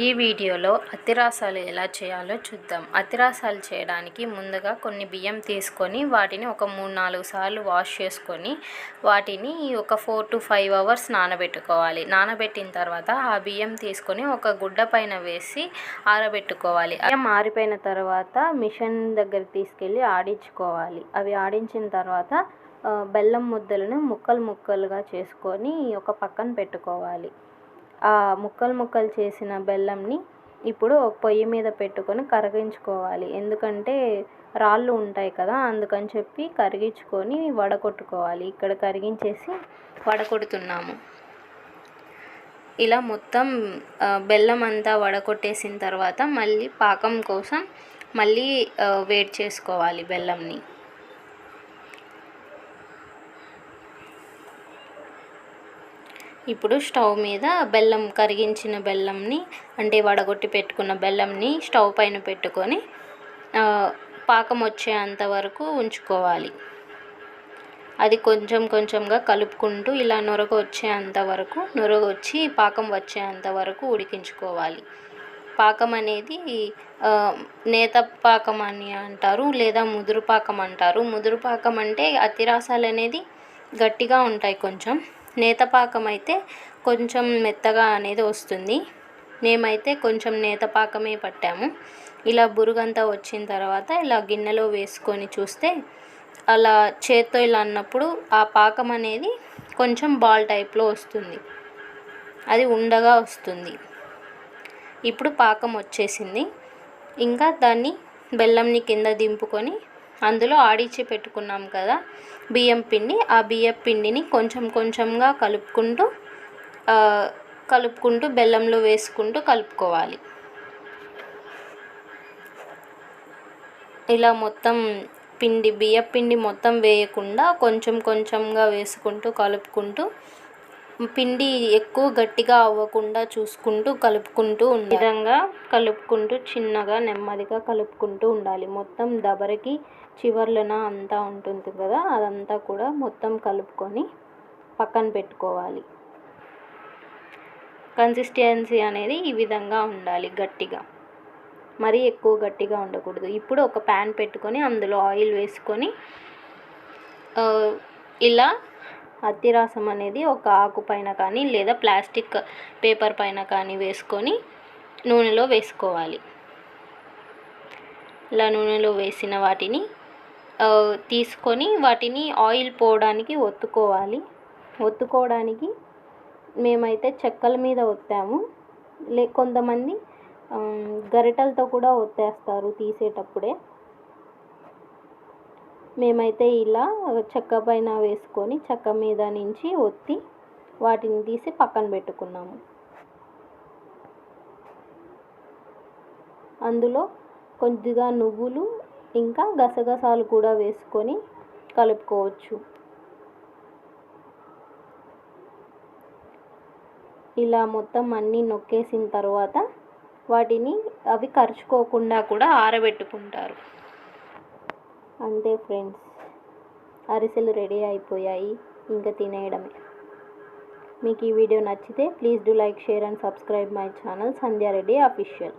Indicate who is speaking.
Speaker 1: ఈ వీడియోలో అతిరాసాలు ఎలా చేయాలో చూద్దాం. అతిరాసాలు చేయడానికి ముందుగా కొన్ని బియ్యం తీసుకొని వాటిని ఒక మూడు నాలుగు సార్లు వాష్ చేసుకొని వాటిని ఒక ఫోర్ టు ఫైవ్ అవర్స్ నానబెట్టుకోవాలి. నానబెట్టిన తర్వాత ఆ బియ్యం తీసుకొని ఒక గుడ్డ పైన వేసి ఆరబెట్టుకోవాలి. బియ్యం ఆరిపోయిన తర్వాత మిషన్ దగ్గర తీసుకెళ్ళి ఆడించుకోవాలి. అవి ఆడించిన తర్వాత బెల్లం ముద్దలను ముక్కలు ముక్కలుగా చేసుకొని ఒక పక్కన పెట్టుకోవాలి. ముక్కలు ముక్కలు చేసిన బెల్లంని ఇప్పుడు ఒక పొయ్యి మీద పెట్టుకొని కరిగించుకోవాలి. ఎందుకంటే రాళ్ళు ఉంటాయి కదా అందుకని చెప్పి కరిగించుకొని వడకొట్టుకోవాలి. ఇక్కడ కరిగించేసి వడకొడుతున్నాము. ఇలా మొత్తం బెల్లం అంతా వడకొట్టేసిన తర్వాత మళ్ళీ పాకం కోసం మళ్ళీ వేడి చేసుకోవాలి బెల్లంని. ఇప్పుడు స్టవ్ మీద బెల్లం కరిగించిన బెల్లంని అంటే వడగొట్టి పెట్టుకున్న బెల్లంని స్టవ్ పైన పెట్టుకొని పాకం వచ్చేంత వరకు ఉంచుకోవాలి. అది కొంచెం కొంచెంగా కలుపుకుంటూ ఇలా నొరగ వచ్చేంత వరకు నొరగ వచ్చి పాకం వచ్చేంత వరకు ఉడికించుకోవాలి. పాకం అనేది నేత పాకం అని అంటారు లేదా ముదురు పాకం అంటారు. ముదురు పాకం అంటే అతిరాసాలు అనేది గట్టిగా ఉంటాయి కొంచెం. నేతపాకం అయితే కొంచెం మెత్తగా అనేది వస్తుంది. మేమైతే కొంచెం నేత పాకమే పట్టాము. ఇలా బురుగంతా వచ్చిన తర్వాత ఇలా గిన్నెలో వేసుకొని చూస్తే అలా చేత్తో ఇలా అన్నప్పుడు ఆ పాకం అనేది కొంచెం బాల్ టైప్లో వస్తుంది. అది ఉండగా వస్తుంది. ఇప్పుడు పాకం వచ్చేసింది. ఇంకా దాన్ని బెల్లంని కింద దింపుకొని అందులో ఆడించి పెట్టుకున్నాం కదా. బియ్యం పిండి ఆ బియ్యం పిండిని కొంచెం కొంచెంగా కలుపుకుంటూ కలుపుకుంటూ బెల్లంలో వేసుకుంటూ కలుపుకోవాలి. ఇలా మొత్తం పిండి బియ్యం పిండి మొత్తం వేయకుండా కొంచెం కొంచెంగా వేసుకుంటూ కలుపుకుంటూ పిండి ఎక్కువ గట్టిగా అవ్వకుండా చూసుకుంటూ కలుపుకుంటూ ఉండాలి. విధంగా కలుపుకుంటూ చిన్నగా నెమ్మదిగా కలుపుకుంటూ ఉండాలి. మొత్తం దబరకి చివర్లన అంతా ఉంటుంది కదా అదంతా కూడా మొత్తం కలుపుకొని పక్కన పెట్టుకోవాలి. కన్సిస్టెన్సీ అనేది ఈ విధంగా ఉండాలి గట్టిగా. మరీ ఎక్కువ గట్టిగా ఉండకూడదు. ఇప్పుడు ఒక ప్యాన్ పెట్టుకొని అందులో ఆయిల్ వేసుకొని ఇలా అత్తిరాసం అనేది ఒక ఆకు పైన కానీ లేదా ప్లాస్టిక్ పేపర్ పైన కానీ వేసుకొని నూనెలో వేసుకోవాలి. ఇలా నూనెలో వేసిన వాటిని తీసుకొని వాటిని ఆయిల్ పోవడానికి ఒత్తుకోవాలి. ఒత్తుకోవడానికి మేమైతే చెక్కల మీద ఒత్తాము. లే కొంతమంది గరిటలతో కూడా ఒత్తేస్తారు తీసేటప్పుడే. మేమైతే ఇలా చెక్క పైన వేసుకొని చెక్క మీద నుంచి ఒత్తి వాటిని తీసి పక్కన పెట్టుకున్నాము. అందులో కొద్దిగా నువ్వులు ఇంకా గసగసాలు కూడా వేసుకొని కలుపుకోవచ్చు. ఇలా మొత్తం అన్నీ నొక్కేసిన తర్వాత వాటిని అవి కరుచుకోకుండా కూడా ఆరబెట్టుకుంటారు. అంతే ఫ్రెండ్స్. అరిసెలు రెడీ అయిపోయాయి. ఇంకా తినేయడమే. మీకు ఈ వీడియో నచ్చితే please do like share and subscribe my channel Sandhya Reddy official.